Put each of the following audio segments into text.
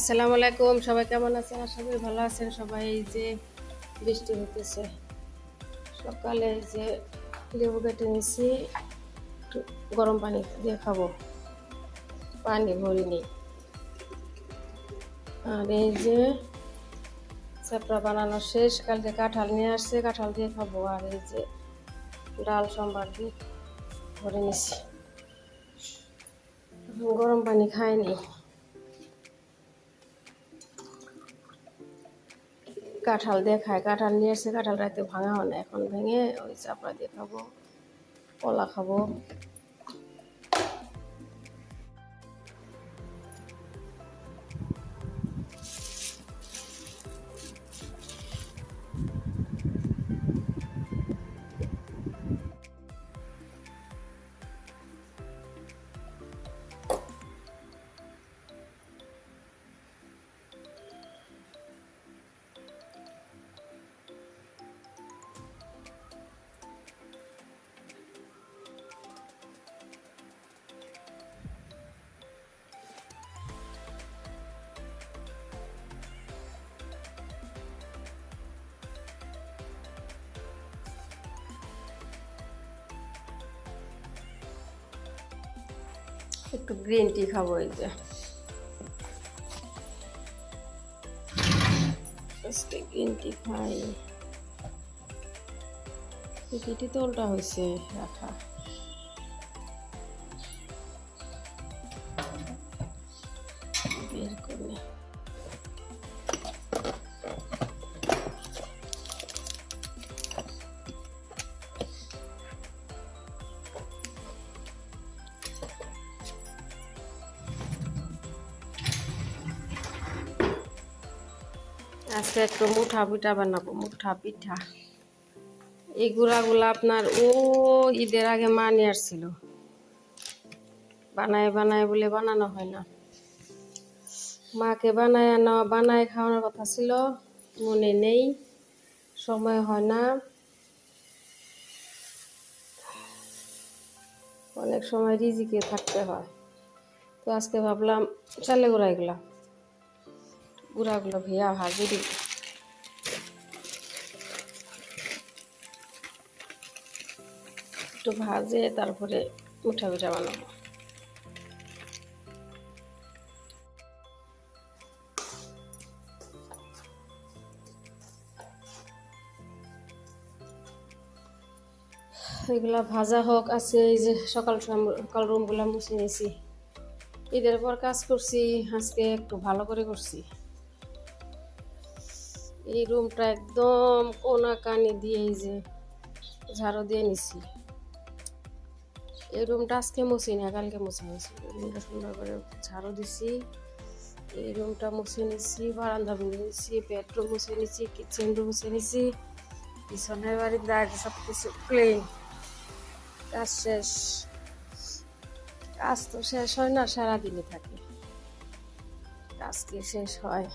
আসসালামু আলাইকুম, সবাই কেমন আছেন? আশা করি ভালো আছেন। সবাই এই যে বৃষ্টি হতেছে সকালে এই যে লেবু কেটে নিয়েছি গরম পানি দিয়ে খাব। পানি ভরিনি। আর এই যে চাপড়া বানানো শেষ কালকে কাঁঠাল নিয়ে আসছে, কাঁঠাল দিয়ে খাব। আর এই যে ডাল সম্বার দিয়ে ভরে নিছি। গরম পানি খাইনি। কাঁঠাল দেখায় খায়। কাঁঠাল নিয়ে এসে কাঁঠাল রাতে ভাঙা হয় না। এখন ভেঙে ওই চাপড়া দিয়ে খাব, কলা খাব। একটু গ্রিন টি খাব এই যে। গ্রিন টি খাই। টিকিটি তো উল্টা হয়েছে রাখা। আজকে একটু মুঠা পিঠা বানাবো, মুঠা পিঠা। এই গুড়াগুলো আপনার ও ঈদের আগে মা নিয়ে আসছিল। বানায় বানায় বলে বানানো হয় না। মাকে বানায় আনা বানায় খাওয়ানোর কথা ছিল, মনে নেই, সময় হয় না। অনেক সময় রিজিকে থাকতে হয়। তো আজকে ভাবলাম চালে গুঁড়াইগুলা গুঁড়াগুলো ভিয়া ভাজি দিব একটু ভাজে তারপরে মুঠা পিঠা বানাবো। এগুলা ভাজা হোক, আছে এই যে সকাল সকাল রুমগুলা মুছে নিয়েছি। ঈদের পর কাজ করছি, আজকে একটু ভালো করে করছি। এই রুমটা একদম কোনা কানি দিয়ে এই যে ঝাড়ু দিয়ে নিছি। এই রুমটা আজকে মুছি না কালকে মুছে নিছি রুমটা সুন্দর করে ঝাড়ু দিছি। এই রুমটা মুছে নিছি, বারান্দা মুছে নিছি বেডরুম মুছে নিছি কিচেন রুম মুছে নিছি। পিছনের বাড়ির দাঁড়িয়ে সব কিছু ক্লিন কাজ শেষ। কাজ তো শেষ হয় না, সারাদিনই থাকে। কাজ কি শেষ হয়?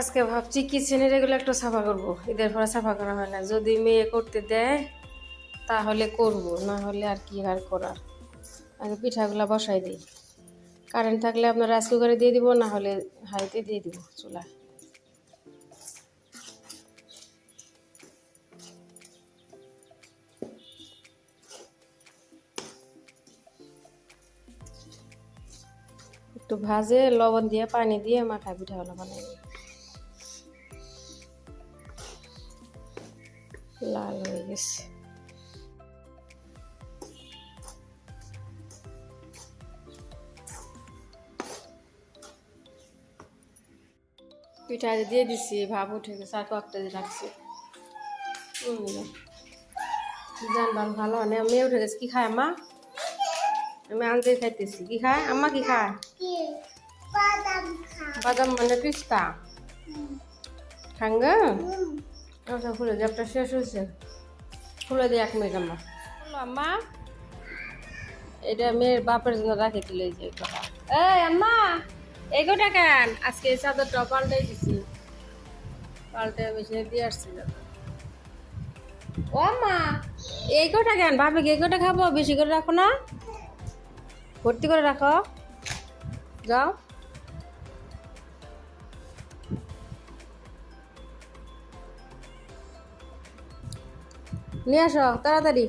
আজকে ভাবছি কিচেনের এগুলো একটু সাফা করব। ঈদের পরে সাফা করা হয় না। যদি মেয়ে করতে দেয়, তাহলে করব। না হলে আর কি আর করার? আগে পিঠাগুলা বসাই দিই। কারেন্ট থাকলে আপনার রাইস কুকারে দিয়ে দিব, না হলে হাইতে দিয়ে দিব চুলায়। একটু ভাজে, লবণ দিয়ে, পানি দিয়ে মাখা পিঠাগুলো বানাই দিই। লাল হয়ে গেছে। পিঠা দিয়ে দিছি ভাব উঠে গেছে আর কয়েকটা দিয়ে রাখছি। জানবার ভালো মানে মেয়ে উঠে গেছে কি খায় আম্মা? আমি আনতে খাইতেছি কি খায়? আম্মা কি খায়? বাদাম মানে পিস্তা। খাঙ্গা? আচ্ছা খুলে একটা শেষ হয়েছে। খুলে দিয়ে এক মিনিট বলো আম্মা। এটা মেয়ের বাপের জন্য রাখে এই যে এই আম্মা এই গোটা কেন? আজকে এই চাদরটা পাল্টাই দিছি। পাল্টে বেশি দিয়ে আসছি ও আম্মা এই গোটা কেন? ভাবে কি এই গোটা খাব? বেশি করে রাখো না। ভর্তি করে রাখো। যাও। নিয়ে আসো তাড়াতাড়ি।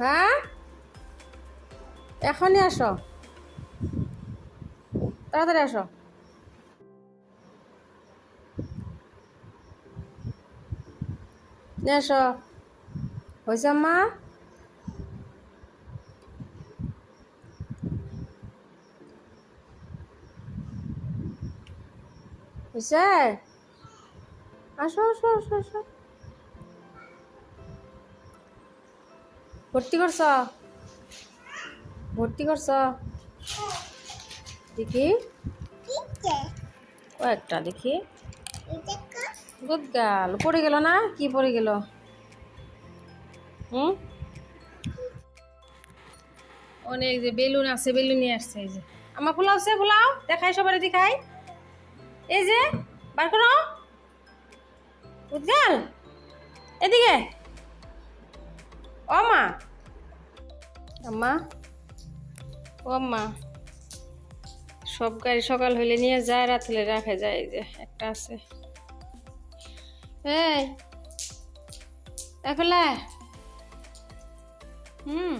হ্যাঁ? এখনই আসো। তাড়াতাড়ি আসো। নিয়ে আসো। হয়েছে আম্মা? হয়েছে আসো আসো আসো আসো ভর্তি করছ? ভর্তি করছ? দেখি। ও একটা দেখি। গুড গাল পড়ে গেল না? কি পড়ে গেল? হুম? অনেক যে বেলুন আছে, বেলুন নিয়ে আসছে এই যে। আমার ফুলাও আছে ফুলাও। দেখাই সবার, দেখাই। এই যে, বার করো। উদ্গাল এদিকে। ও মা। আম্মা। ও আম্মা সব গাড়ি সকাল হইলে নিয়ে যায় রাত হলে রাখা যায়, এই যে একটা আছে। এই এফেলে হুম।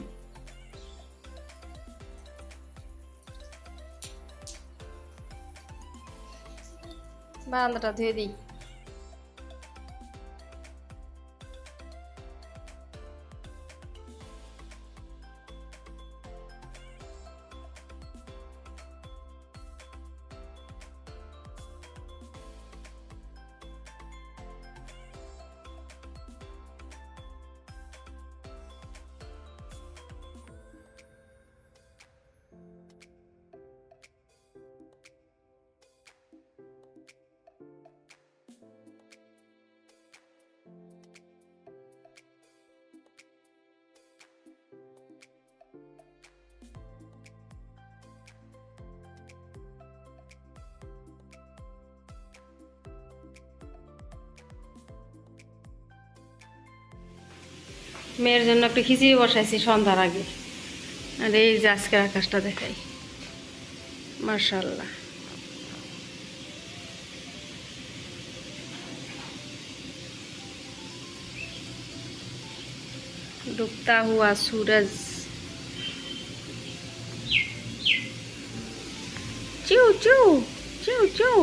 বারান্দাটা ধুয়ে দিই। মেয়ের জন্য একটু খিচুড়ি বসাইছি সন্ধ্যার আগে। আর এই যে আজকের আকাশটা দেখাই। মার্শাল্লা ডুবতা হুয়া সুরজ। চিউ চিউ চিউ চিউ।